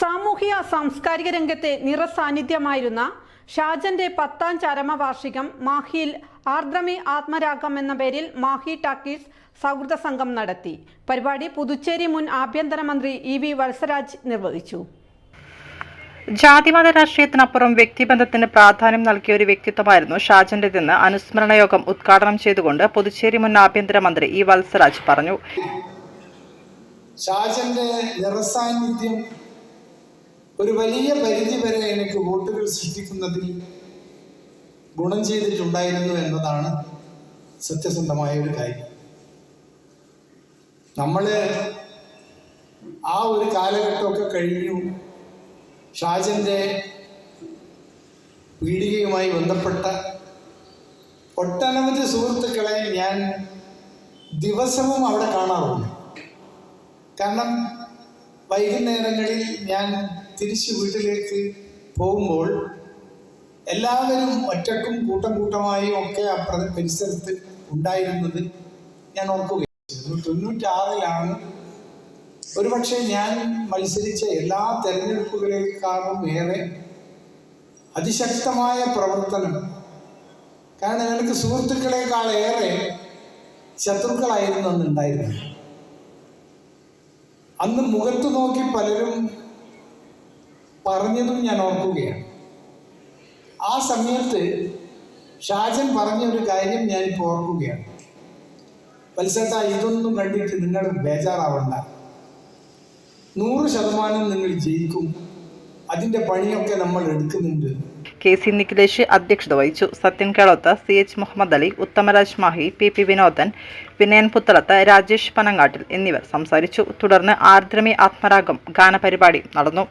സാമൂഹിക സാംസ്കാരിക രംഗത്തെ നിറസാന്നിധ്യമായിരുന്ന ഷാജന്റെ പത്താം ചരമവാർഷികം മാഹിയിൽ ആർദ്രമി ആത്മരാഗം എന്ന പേരിൽ മാഹി ടാക്കീസ് സൗഹൃദ സംഘം നടത്തി. പരിപാടി പുതുച്ചേരി മുൻ ആഭ്യന്തരമന്ത്രി ഇ വി വത്സരാജ് നിർവഹിച്ചു. ജാതിമത രാഷ്ട്രീയത്തിനപ്പുറം വ്യക്തിബന്ധത്തിന് പ്രാധാന്യം നൽകിയ ഒരു വ്യക്തിത്വമായിരുന്നു ഷാജന്റേതെന്ന് അനുസ്മരണ യോഗം ഉദ്ഘാടനം ചെയ്തുകൊണ്ട് പുതുച്ചേരി മുൻ ആഭ്യന്തരമന്ത്രി ഇ വത്സരാജ് പറഞ്ഞു. ഷാജന്റെ നിറസാന്നിധ്യം ഒരു വലിയ പരിധി വരെ എനിക്ക് വോട്ടുകൾ സൃഷ്ടിക്കുന്നതിൽ ഗുണം ചെയ്തിട്ടുണ്ടായിരുന്നു എന്നതാണ് സത്യസന്ധമായ ഒരു കാര്യം. നമ്മൾ ആ ഒരു കാലഘട്ടമൊക്കെ കഴിഞ്ഞു. ഷാജന്റെ പീഡികയുമായി ബന്ധപ്പെട്ട ഒട്ടനവധി സുഹൃത്തുക്കളെ ഞാൻ ദിവസവും അവിടെ കാണാറുണ്ട്. കാരണം വൈകുന്നേരങ്ങളിൽ ഞാൻ തിരിച്ചു വീട്ടിലേക്ക് പോകുമ്പോൾ എല്ലാവരും ഒറ്റക്കും കൂട്ടം കൂട്ടമായും ഒക്കെ ആ പ്ര- പരിസരത്ത് ഉണ്ടായിരുന്നത് ഞാൻ ഓർക്കുകയാണ്. തൊണ്ണൂറ്റാറിലാണ്. ഒരുപക്ഷെ ഞാൻ മത്സരിച്ച എല്ലാ തെരഞ്ഞെടുപ്പുകളെക്കാളും ഏറെ അതിശക്തമായ പ്രവർത്തനം. കാരണം എനിക്ക് സുഹൃത്തുക്കളെക്കാളേറെ ശത്രുക്കളായിരുന്നു അന്നുണ്ടായിരുന്നത് അന്ന് മുഖത്ത് നോക്കി പലരും പറഞ്ഞതും ഞാൻ ഓർക്കുകയാണ്. ആ സമയത്ത് ഷാജൻ പറഞ്ഞ ഒരു കാര്യം ഞാനിപ്പോൾ ഓർക്കുകയാണ്. പൽസത്ത ഇതൊന്നും കണ്ടിട്ട് നിങ്ങൾ ബേജാറാവണ്ട. നൂറ് ശതമാനം നിങ്ങൾ ജയിക്കും. അതിന്റെ പണിയൊക്കെ നമ്മൾ എടുക്കുന്നുണ്ട്. കെ സി നിഖിലേഷ് അധ്യക്ഷത വഹിച്ചു. Sathyan Kelothu C H Muhammad Ali Utharaj Mahi P P Vinodan Vinayan Puthalath Rajesh Panangattil എന്നിവർ സംസാരിച്ചു. തുടർന്ന് ആർദ്രമി ആത്മരാഗം ഗാനപരിപാടി നടന്നു.